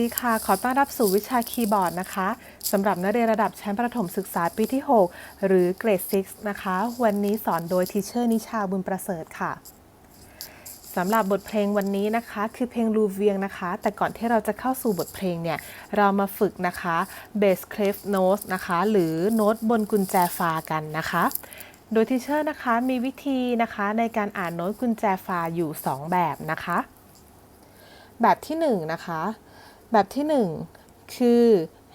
สวัสดีค่ะ ขอต้อนรับสู่วิชาคีย์บอร์ดนะคะสำหรับนักเรียนระดับชั้นประถมศึกษาปีที่ 6 หรือเกรด 6 นะคะ วันนี้สอนโดยทีเชอร์นิชาบุญประเสริฐค่ะสำหรับบทเพลงวันนี้นะคะ คือเพลงลูเวียงนะคะ แต่ก่อนที่เราจะเข้าสู่บทเพลงเนี่ย เรามาฝึกนะคะเบสคลิฟโน้ตนะคะ หรือโน้ตบนกุญแจฟากันนะคะโดยทีเชอร์นะคะมีวิธีนะคะในการอ่านโน้ตกุญแจฟาอยู่ 2 แบบนะคะ แบบที่1นะคะ แบบที่ 1 คือ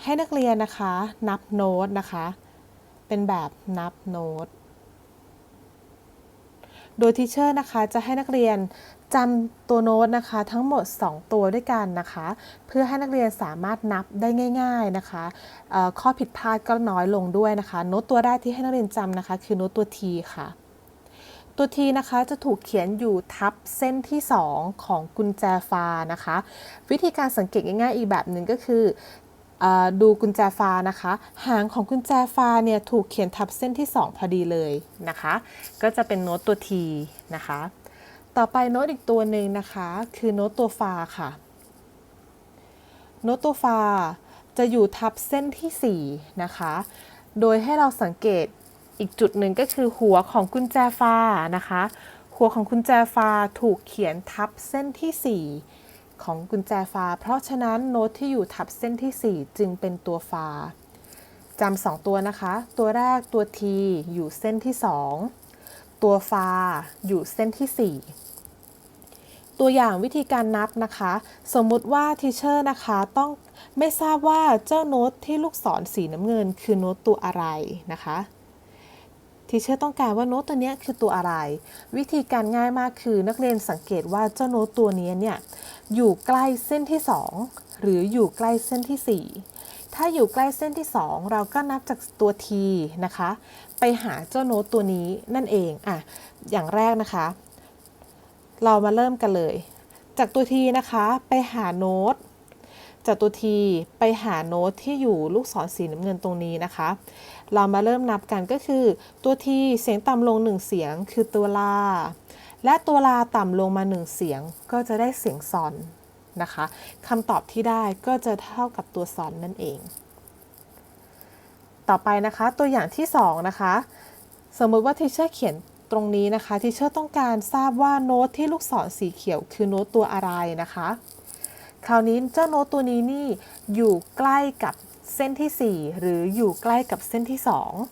ให้นักเรียนนะคะ นับโน้ตนะคะ เป็นแบบนับโน้ต โดยทีเชอร์นะคะจะให้นักเรียนจำตัวโน้ตนะคะ ทั้งหมด 2 ตัวด้วยกันนะคะ เพื่อให้นักเรียนสามารถนับได้ง่าย ๆนะคะข้อผิดพลาดก็น้อยลงด้วยนะคะ โน้ตตัวแรกที่ให้นักเรียนจำนะคะ คือโน้ตตัว T ค่ะ ตัว T นะคะจะถูกเขียนอยู่ทับเส้นที่ 2 ของกุญแจฟ้านะคะ วิธีการสังเกตง่ายๆอีกแบบหนึ่งก็คืออดูกุญแจฟ้านะคะ หางของกุญแจฟ้าเนี่ยถูกเขียนทับเส้นที่ 2 พอดีเลยนะคะ ก็จะเป็นโน้ตตัว T นะคะ ต่อไปโน้ตอีกตัวหนึ่งนะคะ คือโน้ตตัวฟาค่ะ โน้ตตัวฟาจะอยู่ทับเส้นที่ 4 นะคะ โดยให้เราสังเกต อีกจุดหนึ่งก็คือหัวของกุญแจฟ้านะคะ หัวของกุญแจฟ้าถูกเขียนทับเส้นที่ 4 ของกุญแจฟ้า เพราะฉะนั้นโน้ตที่อยู่ทับเส้นที่ 4 จึงเป็นตัวฟ้าจำสองตัวนะคะ ตัวแรกตัว T อยู่เส้นที่ 2 ตัวฟ้าอยู่เส้นที่ 4 ตัวอย่างวิธีการนับนะคะ สมมุติว่าทีเชอร์นะคะต้องไม่ทราบว่าเจ้าโน้ตที่ลูกศรสีน้ำเงิน คือโน้ตตัวอะไรนะคะ ทีเชอร์ต้องการว่าโน้ตตัวนี้คือตัวอะไร วิธีการง่ายมากคือนักเรียนสังเกตว่าเจ้าโน้ตตัวนี้เนี่ยอยู่ใกล้เส้นที่ 2 หรืออยู่ใกล้เส้นที่ 4 ถ้าอยู่ใกล้เส้นที่ 2 เราก็นับจากตัว T นะคะ ไปหาเจ้าโน้ตตัวนี้นั่นเองอะอย่างแรกนะคะ เรามาเริ่มกันเลย จากตัวทีนะคะไปหาโน้ต จากตัวทีไปหาโน้ตที่อยู่ลูกศรสีน้ำเงินตรงนี้นะคะ เรามาเริ่มนับกันก็คือ ตัวทีเสียงต่ำลงหนึ่งเสียงคือตัวลา และตัวลาต่ำลงมาหนึ่งเสียงก็จะได้เสียงซอนนะคะคำตอบที่ได้ก็จะเท่ากับตัวซอนนั่นเอง ต่อไปนะคะตัวอย่างที่สองนะคะ สมมติว่าทีเชอร์เขียนตรงนี้นะคะทีเชอร์ต้องการทราบว่าโน้ตที่ลูกศรสีเขียวคือโน้ตตัวอะไรนะคะ คราวนี้เจ้าโน้ตตัวนี้นี่อยู่ใกล้กับเส้นที่ 4 หรืออยู่ใกล้กับเส้นที่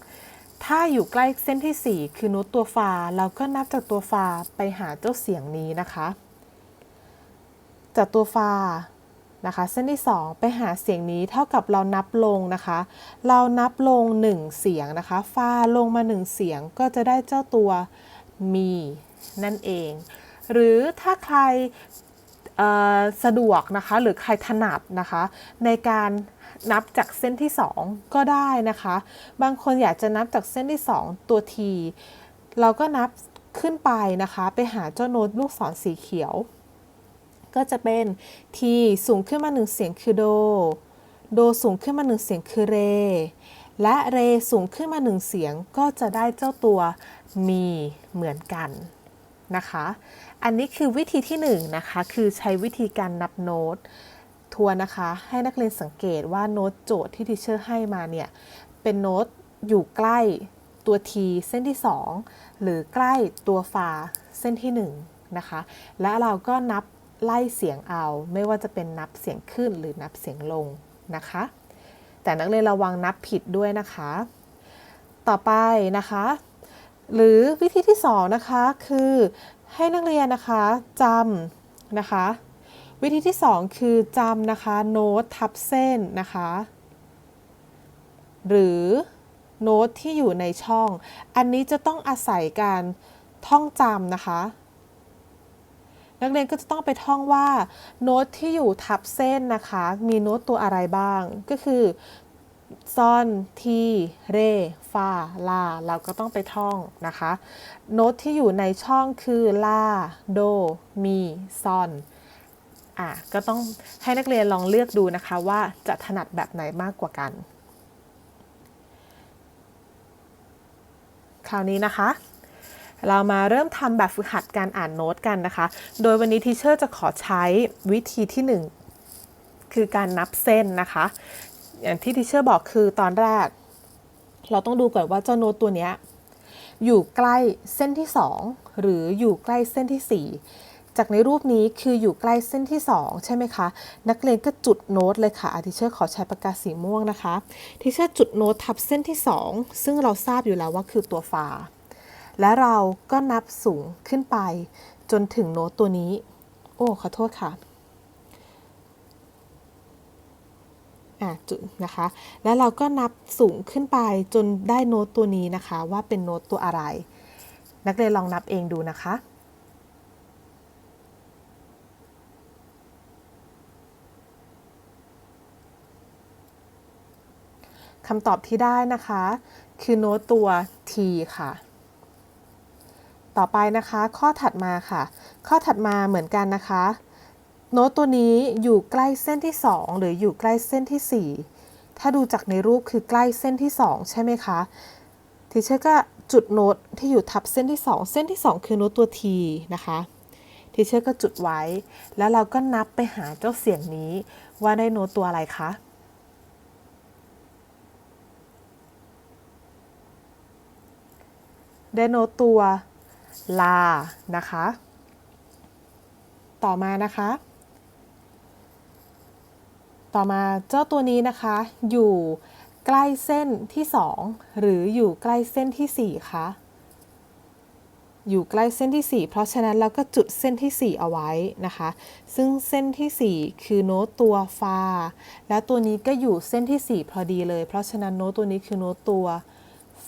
2 ถ้าอยู่ใกล้เส้นที่ 4 คือโน้ตตัวฟาเราก็นับจากตัวฟาไปหาเจ้าเสียงนี้นะคะ จากตัวฟานะคะเส้นที่ 2 ไปหาเสียงนี้เท่ากับเรานับลงนะคะ เรานับลง 1 เสียงนะคะฟาลงมา 1 เสียงก็จะได้เจ้าตัวมีนั่นเอง หรือถ้าใคร สะดวกนะคะหรือใครถนัดนะคะ ในการนับจากเส้นที่ 2 ก็ได้นะคะ บางคนอยากจะนับจากเส้นที่ 2 ตัว T เราก็นับขึ้นไปนะคะ ไปหาเจ้าโน้ตลูกศรสีเขียว ก็จะเป็น T สูงขึ้นมา 1 เสียงคือโด โดสูงขึ้นมา 1 เสียงคือเร และเรสูงขึ้นมา 1 เสียงก็จะได้เจ้าตัวมีเหมือนกันนะคะ อันนี้คือวิธีที่1นงนะคะ คือใช้วิธีการนับโน้ตทวนนะคะ ให้นักเรียนสังเกตว่าโน้ตโจทย์ที่ทีเชอร์ให้มาเนี่ย เป็นโน้ตอยู่ใกล้ตัว T เส้นที่ 2 หรือใกล้ตัวฟาเส้นที่ 1 นะคะ และเราก็นับไล่เสียงเอา ไม่ว่าจะเป็นนับเสียงขึ้นหรือนับเสียงลงนะคะ แต่นักเรียนระวังนับผิดด้วยนะคะ ต่อไปนะคะ หรือวิธีที่ 2 นะคะ คือ ให้นักเรียนนะคะจำนะคะ วิธีที่ 2 คือจำนะคะโน้ตทับเส้นนะคะ หรือโน้ตที่อยู่ในช่อง อันนี้จะต้องอาศัยการท่องจำนะคะ นักเรียนก็จะต้องไปท่องว่าโน้ตที่อยู่ทับเส้นนะคะ มีโน้ตตัวอะไรบ้าง ก็คือ ซอนทีเรฟาลา เราก็ต้องไปท่องนะคะ โน้ตที่อยู่ในช่องคือลาโดมีซอนอะก็ต้องให้นักเรียนลองเลือกดูนะคะว่าจะถนัดแบบไหนมากกว่ากัน คราวนี้นะคะ เรามาเริ่มทำแบบฝึกหัดการอ่านโน้ตกันนะคะ โดยวันนี้ทีเชอร์จะขอใช้วิธีที่คือการนับเส้นนะคะ อย่างที่ทิเชอร์บอกคือตอนแรก เราต้องดูก่อนว่าเจ้าโน้ตตัวเนี้ยอยู่ใกล้เส้นที่ 2 หรืออยู่ใกล้เส้นที่ 4 จากในรูปนี้คืออยู่ใกล้เส้นที่ 2 ใช่ไหมคะ นักเรียนก็จุดโน้ตเลยค่ะอาทิเชอร์ขอใช้ปากกาสีม่วงนะคะทิเชอร์จุดโน้ตทับเส้นที่ 2 ซึ่งเราทราบอยู่แล้วว่าคือตัวฟาและเราก็นับสูงขึ้นไปจนถึงโน้ตตัวนี้ โอ้ขอโทษค่ะ อะจุดนะคะ แล้วเราก็นับสูงขึ้นไปจนได้โน้ตตัวนี้นะคะ ว่าเป็นโน้ตตัวอะไร นักเรียนลองนับเองดูนะคะคำตอบที่ได้นะคะ คือโน้ตตัว T ค่ะ ต่อไปนะคะ ข้อถัดมาค่ะ ข้อถัดมาเหมือนกันนะคะ โน้ตตัวนี้อยู่ใกล้เส้นที่ 2 หรืออยู่ใกล้เส้นที่ 4 ถ้าดูจากในรูปคือใกล้เส้นที่ 2 ใช่ไหมคะทีเชอร์ก็จุดโน้ตที่อยู่ทับเส้นที่ 2 เส้นที่ 2 คือโน้ตตัว T นะคะทีเชอร์ก็จุดไว้ แล้วเราก็นับไปหาเจ้าเสียงนี้ว่าได้โน้ตตัวอะไรคะได้โน้ตตัวลานะคะ ต่อมานะคะ ต่อมาเจ้าตัวนี้นะคะอยู่ใกล้เส้นที่ 2 หรืออยู่ใกล้เส้นที่ 4คะอยู่ใกล้เส้นที่ 4 เพราะฉะนั้นเราก็จุดเส้นที่ 4 เอาไว้นะคะ ซึ่งเส้นที่ 4 คือโน้ตตัวฟาและตัวนี้ก็อยู่เส้นที่ 4 พอดีเลย เพราะฉะนั้นโน้ตตัวนี้คือโน้ตตัว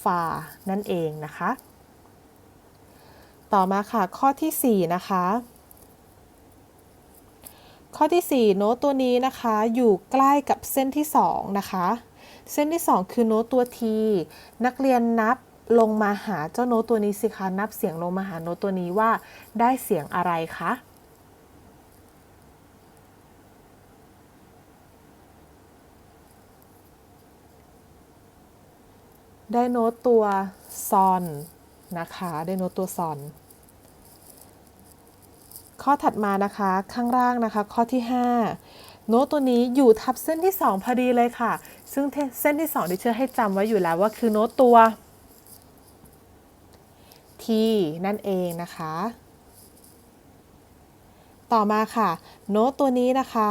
ฟานั่นเองนะคะ ต่อมาค่ะข้อที่ 4 นะคะ ข้อที่ 4 โน้ตตัวนี้นะคะอยู่ใกล้กับเส้นที่ 2 นะคะ เส้นที่ 2 คือโน้ตตัว T นักเรียนนับลงมาหาเจ้าโน้ตตัวนี้สิคะนับเสียงลงมาหาโน้ตตัวนี้ว่าได้เสียงอะไรคะได้โน้ตตัวซอนนะคะ ได้โน้ตตัวซอน ข้อถัดมานะคะข้างล่างนะคะ ข้อที่ 5 โน้ตตัวนี้อยู่ทับเส้นที่ 2 พอดีเลยค่ะ ซึ่งเส้นที่2ที่เชื่อให้จำไว้อยู่แล้วว่าคือโน้ตตัว T นั่นเองนะคะ ต่อมาค่ะ โน้ตตัวนี้นะคะ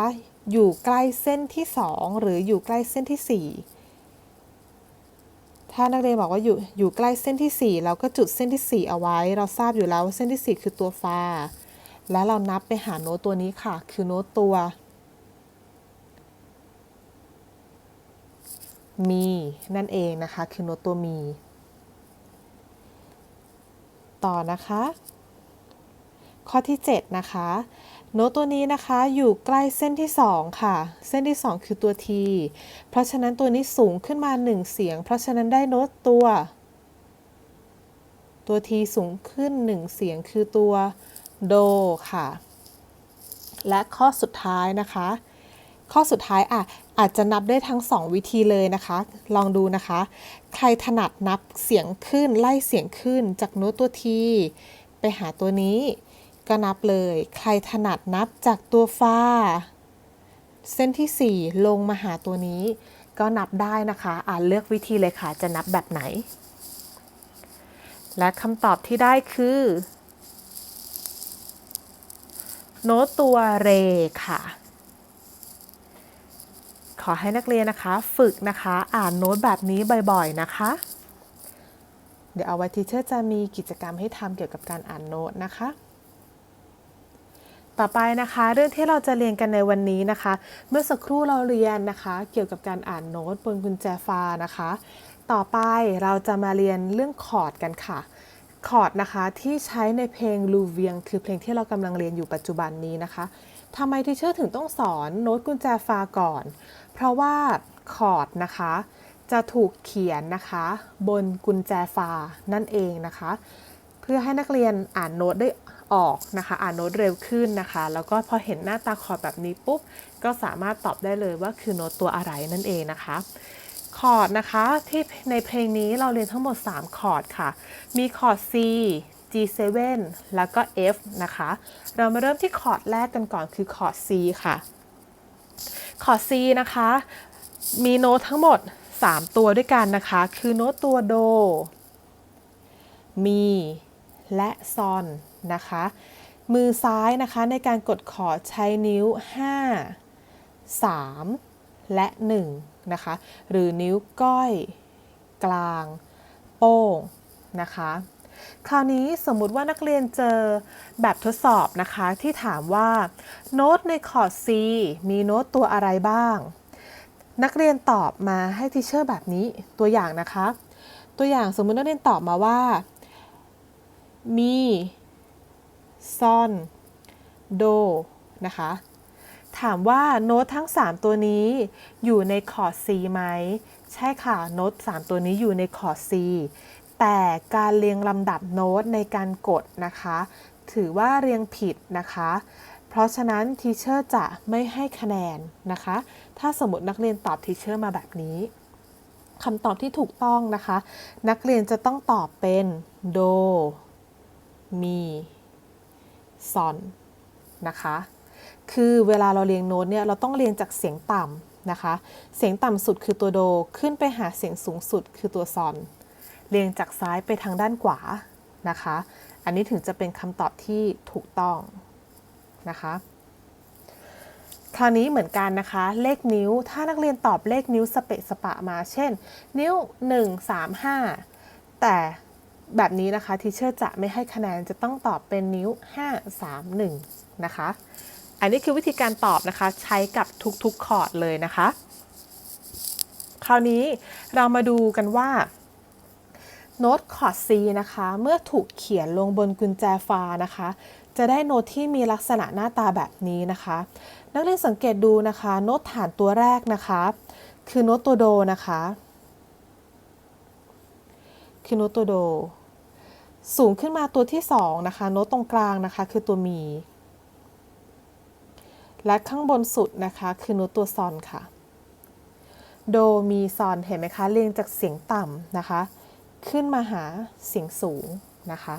อยู่ใกล้เส้นที่ 2 หรืออยู่ใกล้เส้นที่ 4ถ้านักเรียนบอกว่าอยู่อยู่ใกล้เส้นที่ 4 เราก็จุดเส้นที่ 4 เอาไว้ เราทราบอยู่แล้วว่าเส้นที่ 4 คือตัวฟา แล้วเรานับไปหาโน้ตตัวนี้ค่ะ คือโน้ตตัว มี นั่นเองนะคะ คือโน้ตตัวมี ต่อนะคะ ข้อที่ 7 นะคะ โน้ตตัวนี้นะคะอยู่ใกล้เส้นที่ 2 ค่ะ เส้นที่ 2 คือตัว T เพราะฉะนั้นตัวนี้สูงขึ้นมา 1 เสียง เพราะฉะนั้นได้โน้ตตัว ตัว T สูงขึ้น 1 เสียงคือตัว โดค่ะ และข้อสุดท้ายนะคะ ข้อสุดท้ายอะอาจจะนับได้ทั้ง 2 วิธีเลยนะคะ ลองดูนะคะ ใครถนัดนับเสียงขึ้นไล่เสียงขึ้นจากโน้ตตัว T ไปหาตัวนี้ก็นับเลย ใครถนัดนับจากตัวฟาเส้นที่ 4 ลงมาหาตัวนี้ ก็นับได้นะคะอ่าเลือกวิธีเลยค่ะ จะนับแบบไหน และคำตอบที่ได้คือ โน้ตตัวเรค่ะ ขอให้นักเรียนนะคะ ฝึกนะคะ อ่านโน้ตแบบนี้บ่อยๆนะคะ เดี๋ยวเอาไว้ทีเชอร์จะมีกิจกรรมให้ทำเกี่ยวกับการอ่านโน้ตนะคะ ต่อไปนะคะ เรื่องที่เราจะเรียนกันในวันนี้นะคะ เมื่อสักครู่เราเรียนนะคะ เกี่ยวกับการอ่านโน้ตบนกุญแจฟ้านะคะ ต่อไปเราจะมาเรียนเรื่องคอร์ดกันค่ะ คอร์ดนะคะที่ใช้ในเพลงลูเวียง คือเพลงที่เรากำลังเรียนอยู่ปัจจุบันนี้นะคะทำไมทีเชอร์ถึงต้องสอนโน้ตกุญแจฟาก่อน เพราะว่าคอร์ดนะคะจะถูกเขียนนะคะ บนกุญแจฟานั่นเองนะคะ เพื่อให้นักเรียนอ่านโน้ตได้ออกนะคะ อ่านโน้ตเร็วขึ้นนะคะ แล้วก็พอเห็นหน้าตาคอร์ดแบบนี้ปุ๊บก็สามารถตอบได้เลยว่าคือโน้ตตัวอะไรนั่นเองนะคะ คอร์ดนะคะ ที่ในเพลงนี้เราเรียนทั้งหมด 3 คอร์ดค่ะ มีคอร์ด C G7 แล้วก็ F นะคะ เรามาเริ่มที่คอร์ดแรกกันก่อนคือคอร์ด C ค่ะ คอร์ด C นะคะ มีโน้ตทั้งหมด 3 ตัวด้วยกันนะคะ คือโน้ตตัวโด มี และซอนนะคะ มือซ้ายนะคะในการกดคอร์ดใช้นิ้ว 5 3 และ 1 นะคะ หรือนิ้วก้อย กลาง โป้งนะคะ คราวนี้สมมุติว่านักเรียนเจอแบบทดสอบนะคะที่ถามว่าโน้ตในคอร์ด C มีโน้ตตัวอะไรบ้าง นักเรียนตอบมาให้ทีเชอร์แบบนี้ตัวอย่างนะคะ ตัวอย่างสมมุตินักเรียนตอบมาว่า มีซอน โด นะคะ ถามว่าโน้ตทั้ง 3 ตัวนี้อยู่ในคอร์ด C ไหม ใช่ค่ะ โน้ต 3 ตัวนี้อยู่ในคอร์ด C แต่การเรียงลำดับโน้ตในการกดนะคะ ถือว่าเรียงผิดนะคะ เพราะฉะนั้นทีเชอร์จะไม่ให้คะแนนนะคะ ถ้าสมมตินักเรียนตอบทีเชอร์มาแบบนี้คำตอบที่ถูกต้องนะคะ นักเรียนจะต้องตอบเป็นโด มีซอนนะคะ คือเวลาเราเรียงโน้ตเนี่ยเราต้องเรียงจากเสียงต่ำนะคะ เสียงต่ำสุดคือตัวโดขึ้นไปหาเสียงสูงสุดคือตัวซอน เรียงจากซ้ายไปทางด้านขวานะคะ อันนี้ถึงจะเป็นคำตอบที่ถูกต้องนะคะคราวนี้เหมือนกันนะคะ เลขนิ้ว ถ้านักเรียนตอบเลขนิ้วสเปะสปะมา เช่น นิ้ว 1 3 5 แต่แบบนี้นะคะทีเชอร์จะไม่ให้คะแนนจะต้องตอบเป็นนิ้ว 5 3 1 นะคะ อันนี้คือวิธีการตอบนะคะ ใช้กับทุกๆคอร์ดเลยนะคะ คราวนี้เรามาดูกันว่าโน้ตคอร์ด C นะคะ เมื่อถูกเขียนลงบนกุญแจฟ้านะคะ จะได้โน้ตที่มีลักษณะหน้าตาแบบนี้นะคะ นักเรียนสังเกตดูนะคะ โน้ตฐานตัวแรกนะคะ คือโน้ตตัวโดนะคะ คือโน้ตตัวโด สูงขึ้นมาตัวที่2นะคะ โน้ตตรงกลางนะคะ คือตัวมี และข้างบนสุดนะคะคือโน้ตตัวซอนค่ะ โดมีซอนเห็นไหมคะเรียงจากเสียงต่ำนะคะ ขึ้นมาหาเสียงสูงนะคะ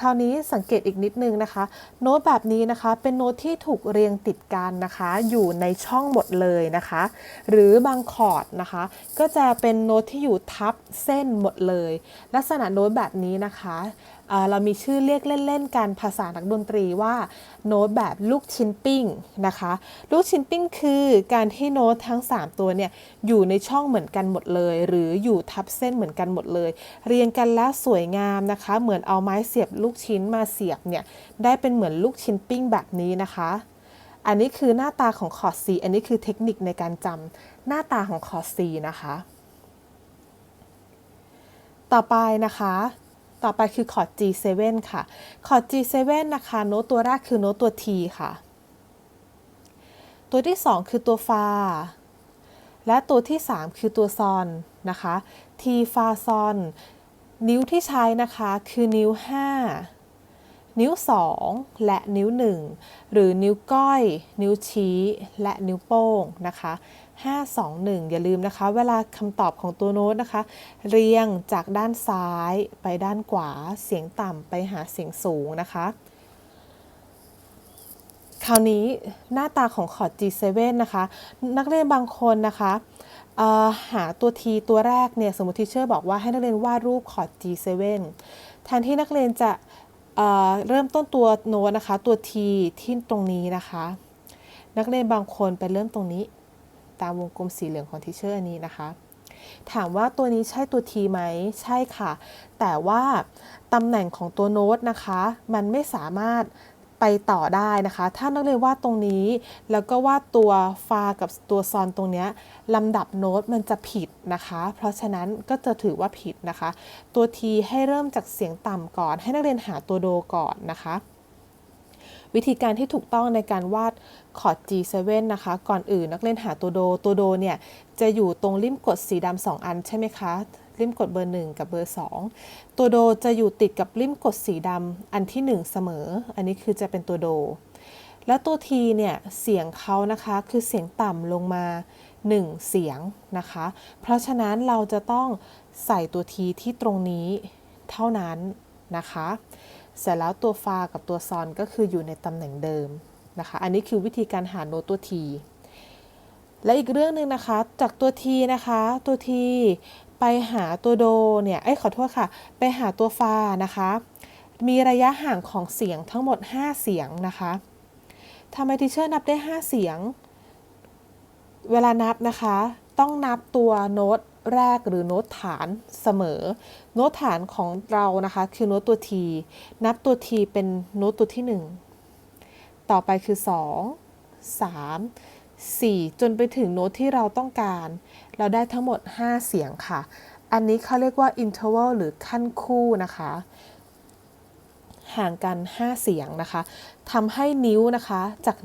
คราวนี้สังเกตอีกนิดนึงนะคะ โน้ตแบบนี้นะคะเป็นโน้ตที่ถูกเรียงติดกันนะคะ อยู่ในช่องหมดเลยนะคะ หรือบางคอร์ดนะคะ ก็จะเป็นโน้ตที่อยู่ทับเส้นหมดเลย ลักษณะโน้ตแบบนี้นะคะ เรามีชื่อเรียกเล่นๆกันภาษานักดนตรีว่าโน้ตแบบลูกชิ้นปิ้งนะคะลูกชิ้นปิ้งคือการที่โน้ตทั้ง 3 ตัวเนี่ยอยู่ในช่องเหมือนกันหมดเลย หรืออยู่ทับเส้นเหมือนกันหมดเลย เรียงกันแล้วสวยงามนะคะ เหมือนเอาไม้เสียบลูกชิ้นมาเสียบเนี่ยได้เป็นเหมือนลูกชิ้นปิ้งแบบนี้นะคะอันนี้คือหน้าตาของคอร์ด C อันนี้คือเทคนิคในการจำหน้าตาของคอร์ด C นะคะ ต่อไปนะคะ ต่อไปคือคอร์ด G7 ค่ะ คอร์ด G7 นะคะ โน้ตตัวแรกคือโน้ตตัว T ค่ะ ตัวที่ 2 คือตัวฟา และตัวที่ 3 คือตัวซอนนะคะ T ฟาซอน นิ้วที่ใช้นะคะคือนิ้ว 5 นิ้ว 2 และนิ้ว 1 หรือนิ้วก้อย นิ้วชี้ และนิ้วโป้งนะคะ 5 2 1 อย่าลืมนะคะ เวลาคำตอบของตัวโน้ตนะคะ เรียงจากด้านซ้ายไปด้านขวา เสียงต่ำไปหาเสียงสูงนะคะ คราวนี้หน้าตาของคอร์ด G7 นะคะ นักเรียนบางคนนะคะหาตัว T ตัวแรกเนี่ยสมมติทีเชอร์บอกว่าให้นักเรียนวาดรูปคอร์ด G7 แทนที่นักเรียนจะเเริ่มต้นตัวโน้ตนะคะ ตัว T ที่ตรงนี้นะคะ นักเรียนบางคนไปเริ่มตรงนี้ ตามวงกลมสีเหลืองของทีเชอร์อันนี้นะคะ ถามว่าตัวนี้ใช่ตัว T ไหม ใช่ค่ะ แต่ว่าตำแหน่งของตัวโน้ตนะคะ มันไม่สามารถไปต่อได้นะคะ ถ้านักเรียนวาดตรงนี้ แล้วก็วาดตัวฟากับตัวซอนตรงเนี้ยลำดับโน้ตมันจะผิดนะคะ เพราะฉะนั้นก็จะถือว่าผิดนะคะ ตัว T ให้เริ่มจากเสียงต่ำก่อน ให้นักเรียนหาตัวโดก่อนนะคะ วิธีการที่ถูกต้องในการวาด คอร์ด G7 นะคะ ก่อนอื่นนักเรียนหาตัวโด ตัวโดเนี่ยจะอยู่ตรงริมกดสีดำสองอันใช่ไหมคะริมกดเบอร์ 1 กับเบอร์ 2 ตัวโดจะอยู่ติดกับริมกดสีดำอันที่ 1 เสมอ อันนี้คือจะเป็นตัวโด แล้วตัว T เนี่ยเสียงเขานะคะคือเสียงต่ำลงมา 1 เสียงนะคะ เพราะฉะนั้นเราจะต้องใส่ตัว T ที่ตรงนี้เท่านั้นนะคะ เสร็จแล้วตัวฟากับตัวซอนก็คืออยู่ในตำแหน่งเดิม นะคะ อันนี้คือวิธีการหาโน้ตตัว T และอีกเรื่องหนึ่งนะคะ จากตัว T นะคะ ตัว T ไปหาตัวโดเนี่ย เอ้ยขอโทษค่ะ ไปหาตัวฟานะคะ มีระยะห่างของเสียงทั้งหมด 5 เสียงนะคะทำไมทีเชอร์นับได้ 5 เสียง เวลานับนะคะ ต้องนับตัวโน้ตแรกหรือโน้ตฐานเสมอ โน้ตฐานของเรานะคะ คือโน้ตตัว T นับตัว T เป็นโน้ตตัวที่ 1 ต่อไปคือ 2 3 4 จนไปถึงโน้ตที่เราต้องการ เราได้ทั้งหมด 5 เสียงค่ะ อันนี้เขาเรียกว่า interval หรือขั้นคู่นะคะ ห่างกัน 5 เสียงนะคะทำให้นิ้วนะคะจาก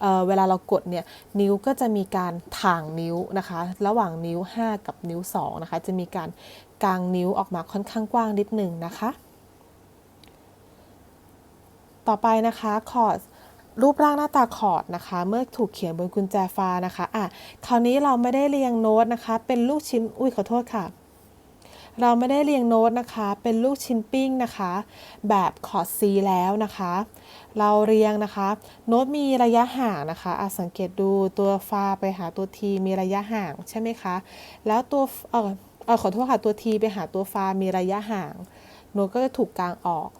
เเวลาเรากดเนี่ยนิ้วก็จะมีการถ่างนิ้วนะคะ ระหว่างนิ้ว 5 กับนิ้ว2นะคะจะมีการกางนิ้วออกมาค่อนข้างกว้างนิดหนึ่งนะคะ ต่อไปนะคะคอร์ด รูปร่างหน้าตาคอร์ดนะคะ เมื่อถูกเขียนบนกุญแจฟ้านะคะอะคราวนี้เราไม่ได้เรียงโน้ตนะคะ เป็นลูกชิ้นอุ้ยขอโทษค่ะ เราไม่ได้เรียงโน้ตนะคะ เป็นลูกชิ้นปิ้งนะคะ แบบคอร์ด C แล้วนะคะ เราเรียงนะคะ โน้ตมีระยะห่างนะคะอะสังเกตดูตัวฟาไปหาตัว T มีระยะห่างใช่ไหมคะ แล้วตัวเออเออขอโทษค่ะตัว T ไปหาตัวฟามีระยะห่างโน้ตก็จะถูกกลางออก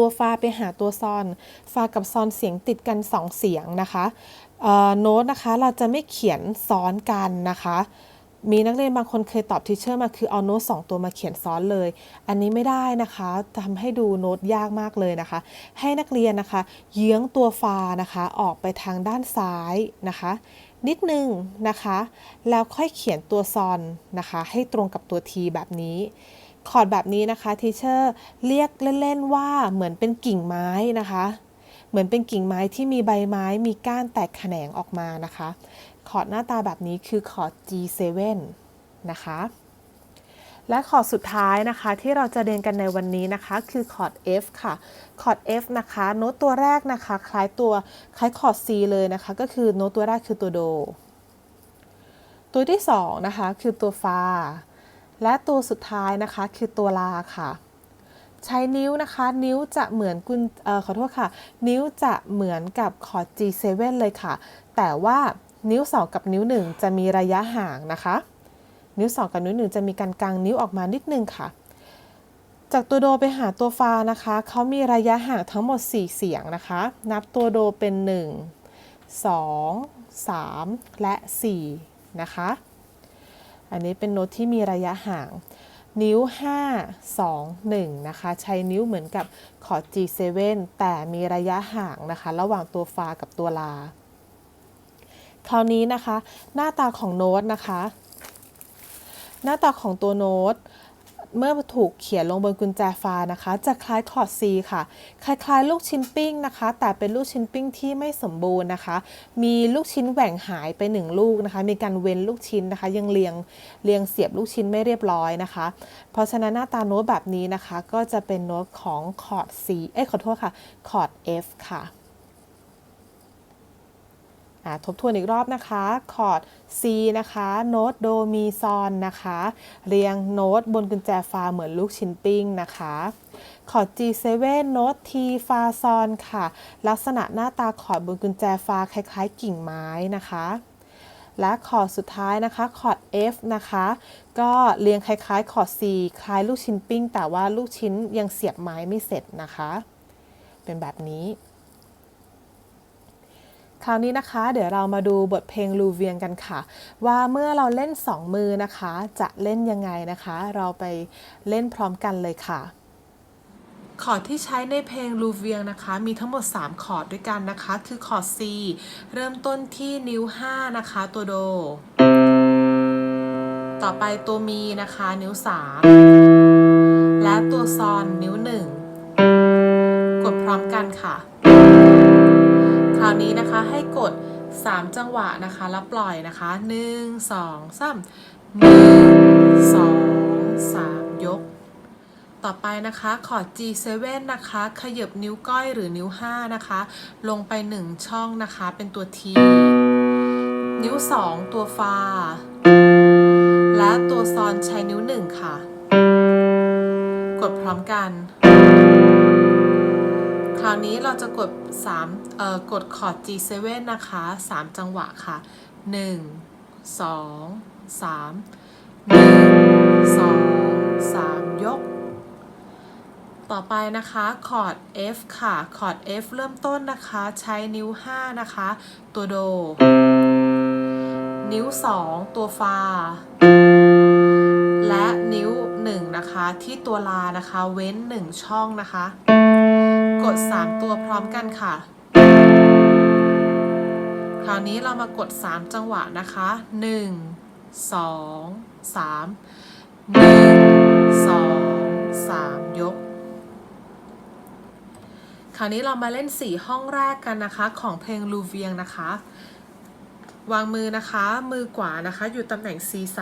ตัวฟาไปหาตัวซอน ฟากับซอนเสียงติดกัน 2 เสียงนะคะโน้ตนะคะเราจะไม่เขียนซ้อนกันนะคะมีนักเรียนบางคนเคยตอบทิเชอร์มาคือเอาโน้ตสตัวมาเขียนซ้อนเลย อันนี้ไม่ได้นะคะทำให้ดูโน้ตยากมากเลยนะคะ ให้นักเรียนนะคะ เยื้องตัวฟานะคะ ออกไปทางด้านซ้ายนะคะ นิดนึงนะคะ แล้วค่อยเขียนตัวซอนนะคะ ให้ตรงกับตัวทีแบบนี้ คอร์ดแบบนี้นะคะทีเชอร์เรียกเล่นๆว่าเหมือนเป็นกิ่งไม้นะคะ เหมือนเป็นกิ่งไม้ที่มีใบไม้มีก้านแตกแขนงออกมานะคะ คอร์ดหน้าตาแบบนี้คือคอร์ด G7 นะคะและคอร์ดสุดท้ายนะคะที่เราจะเรียนกันในวันนี้นะคะ คือคอร์ด F ค่ะคอร์ด F นะคะโน้ตตัวแรกนะคะคล้ายตัวคล้ายคอร์ด C เลยนะคะ ก็คือโน้ตตัวแรกคือตัวโด ตัวที่2นะคะคือตัวฟา และตัวสุดท้ายนะคะคือตัวลาค่ะ ใช้นิ้วนะคะ นิ้วจะเหมือนกุญเอ่อขอโทษค่ะ นิ้วจะเหมือนกับคอร์ด G7 เลยค่ะ แต่ว่านิ้ว 2 กับนิ้ว 1 จะมีระยะห่างนะคะ นิ้ว 2 กับนิ้ว 1 จะมีการกางนิ้วออกมานิดนึงค่ะ จากตัวโดไปหาตัวฟานะคะเขามีระยะห่างทั้งหมด 4 เสียงนะคะ นับตัวโดเป็น 1 2 3 และ 4 นะคะ อันนี้เป็นโน้ตที่มีระยะห่าง นิ้ว 5 2 1 นะคะ ใช้นิ้วเหมือนกับคอร์ด G7 แต่มีระยะห่างนะคะ ระหว่างตัวฟากับตัวลา คราวนี้นะคะ หน้าตาของโน้ตนะคะ หน้าตาของตัวโน้ต เมื่อถูกเขียนลงบนกุญแจฟ้านะคะ จะคล้ายคอร์ด C ค่ะ คล้ายๆ ลูกชิ้นปิ้งนะคะ แต่เป็นลูกชิ้นปิ้งที่ไม่สมบูรณ์นะคะ มีลูกชิ้นแหว่งหายไปหนึ่งลูกนะคะ มีการเว้นลูกชิ้นนะคะ ยังเรียงเรียงเสียบลูกชิ้นไม่เรียบร้อยนะคะ เพราะฉะนั้นหน้าตาโน้ตแบบนี้นะคะ ก็จะเป็นโน้ตของคอร์ด C เอ้ยขอโทษค่ะคอร์ด F ค่ะ ทบทวนอีกรอบนะคะ คอร์ด C นะคะ โน้ตโดมีซอนนะคะ เรียงโน้ตบนกุญแจฟ้าเหมือนลูกชิ้นปิ้งนะคะ คอร์ด G7 โน้ต T ฟาซอนค่ะ ลักษณะหน้าตาคอร์ดบนกุญแจฟ้าคล้ายๆ กิ่งไม้นะคะ และคอร์ดสุดท้ายนะคะ คอร์ด F นะคะ ก็เรียงคล้ายๆ คอร์ด C คล้ายลูกชิ้นปิ้ง แต่ว่าลูกชิ้นยังเสียบไม้ไม่เสร็จนะคะ เป็นแบบนี้ คราวนี้นะคะ เดี๋ยวเรามาดูบทเพลงลูเวียงกันค่ะ ว่าเมื่อเราเล่น 2 มือนะคะ จะเล่นยังไงนะคะ เราไปเล่นพร้อมกันเลยค่ะ คอร์ดที่ใช้ในเพลงลูเวียงนะคะ มีทั้งหมด 3 คอร์ดด้วยกันนะคะ คือคอร์ด C เริ่มต้นที่นิ้ว 5 นะคะ ตัวโด ต่อไปตัวมีนะคะ นิ้ว 3 และตัวซอนนิ้ว 1 กดพร้อมกันค่ะ คราวนี้นะคะให้กด 3 จังหวะนะคะ แล้วปล่อยนะคะ 1 2 3 1 2 3 ยก ต่อไปนะคะคอด G7 นะคะ ขยับนิ้วก้อยหรือนิ้ว 5 นะคะ ลงไป 1 ช่องนะคะ เป็นตัว T นิ้ว 2 ตัวฟา และตัวซอนใช้นิ้ว 1 ค่ะ กดพร้อมกัน คราวนี้เราจะกด3เอ่อกดคอร์ด G7 นะคะ 3 จังหวะค่ะหนึ่งสองสามหนึ่งสองสามยก ต่อไปนะคะคอร์ด F ค่ะคอร์ด F เริ่มต้นนะคะ ใช้นิ้ว 5 นะคะ ตัวโด นิ้ว 2 ตัวฟาและนิ้ว 1 นะคะ ที่ตัวลานะคะ เว้น 1 ช่องนะคะ กด 3 ตัวพร้อมกันค่ะ คราวนี้เรามากด 3 จังหวะนะคะ 1 2 3 1 2 3 ยก คราวนี้เรามาเล่น 4 ห้องแรกกันนะคะ ของเพลงลูเวียงนะคะ วางมือนะคะ มือขวานะคะอยู่ตำแหน่ง C3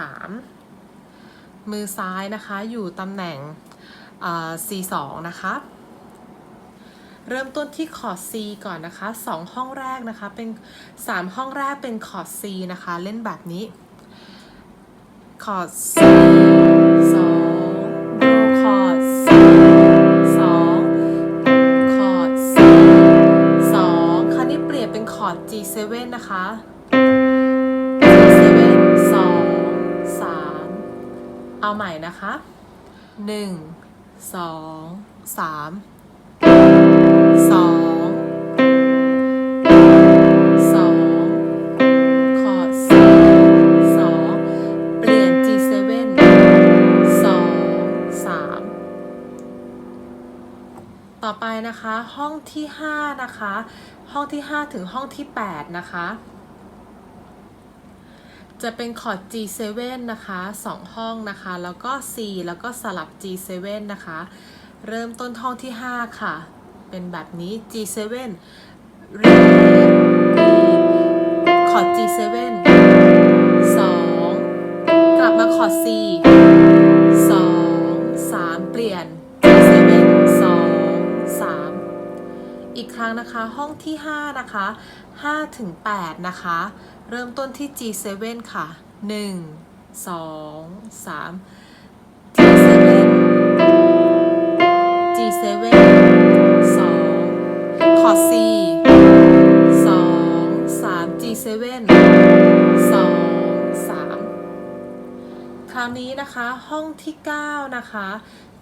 มือซ้ายนะคะอยู่ตำแหน่งเอ่อ C2 นะคะ เริ่มต้นที่คอร์ด C ก่อนนะคะ 2 ห้องแรกนะคะ เป็น 3 ห้องแรกเป็นคอร์ด C นะคะ เล่นแบบนี้ คอร์ด C 2 ดูคอร์ด C 2 คอร์ด C 2คราวนี้เปลี่ยนเป็นคอร์ด G7 นะคะ G7 2 3 เอาใหม่นะคะ 1 2 3 นะคะ ห้องที่ 5 นะคะ ห้องที่ 5 ถึงห้องที่ 8 นะคะ จะเป็นคอร์ด G7 นะคะ 2 ห้องนะคะ แล้วก็ C แล้วก็สลับ G7 นะคะ เริ่มต้นห้องที่ 5 ค่ะ เป็นแบบนี้ G7 เรียคอร์ด G7 2 กลับมาคอร์ด C ครั้งนะคะ ห้องที่ 5 นะคะ5ถึง8นะคะ เริ่มต้นที่ G7 ค่ะ 1 2 3 G7 G7 สองคอร์ด C สองสาม G7 สองสามคราวนี้นะคะห้องที่ 9 นะคะ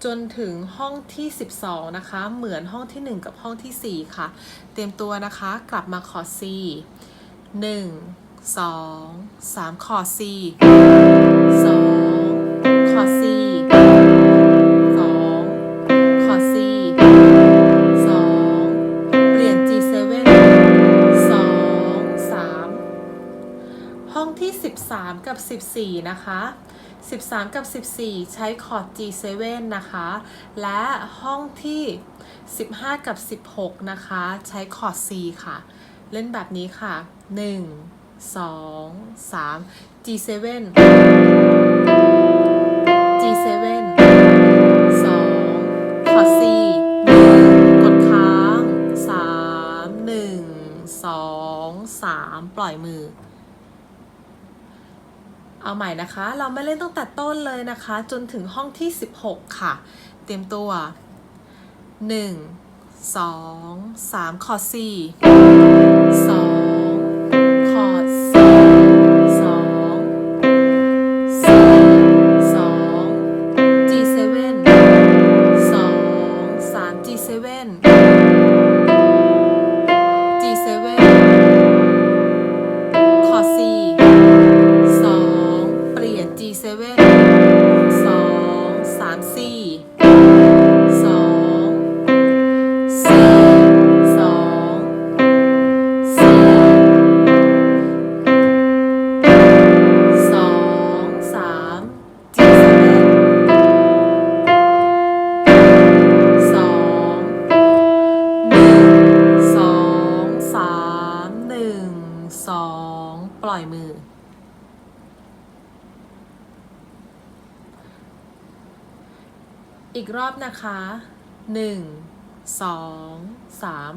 จนถึงห้องที่ 12 นะคะ เหมือนห้องที่ 1 กับห้องที่ 4 ค่ะ เตรียมตัวนะคะกลับมาคอร์ด C 1 2 3คอร์ด C 2คอร์ด C 13 กับ 14 นะคะ 13 กับ 14 ใช้คอร์ด G7 นะคะ และห้องที่ 15 กับ 16 นะคะ ใช้คอร์ด C ค่ะ เล่นแบบนี้ค่ะ 1 2 3 G7 G7 สองคอร์ด C หนึ่งกดค้างสามหนึ่งสองสามปล่อยมือ เอาใหม่นะคะ เราไม่เล่นตั้งแต่ต้นเลยนะคะ จนถึงห้องที่ 16 ค่ะ เตรียมตัว 1 2 3คอร์ด C 2 นะคะหนึ่งสองสาม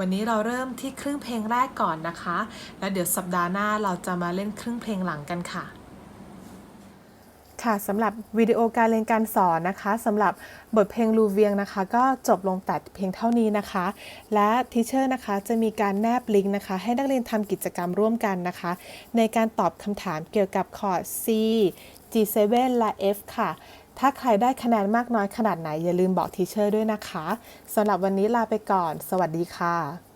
วันนี้เราเริ่มที่ครึ่งเพลงแรกก่อนนะคะ แล้วเดี๋ยวสัปดาห์หน้าเราจะมาเล่นครึ่งเพลงหลังกันค่ะ ค่ะสำหรับวิดีโอการเรียนการสอนนะคะสำหรับบทเพลงลูเวียงนะคะ ก็จบลงแต่เพียงเท่านี้นะคะ และทีเชอร์นะคะจะมีการแนบลิงก์นะคะ ให้นักเรียนทำกิจกรรมร่วมกันนะคะ ในการตอบคำถามเกี่ยวกับคอร์ด C G7 และ F ค่ะ ถ้าใครได้คะแนนมากน้อยขนาดไหนอย่าลืมบอกทีเชอร์ด้วยนะคะสำหรับวันนี้ลาไปก่อน สวัสดีค่ะ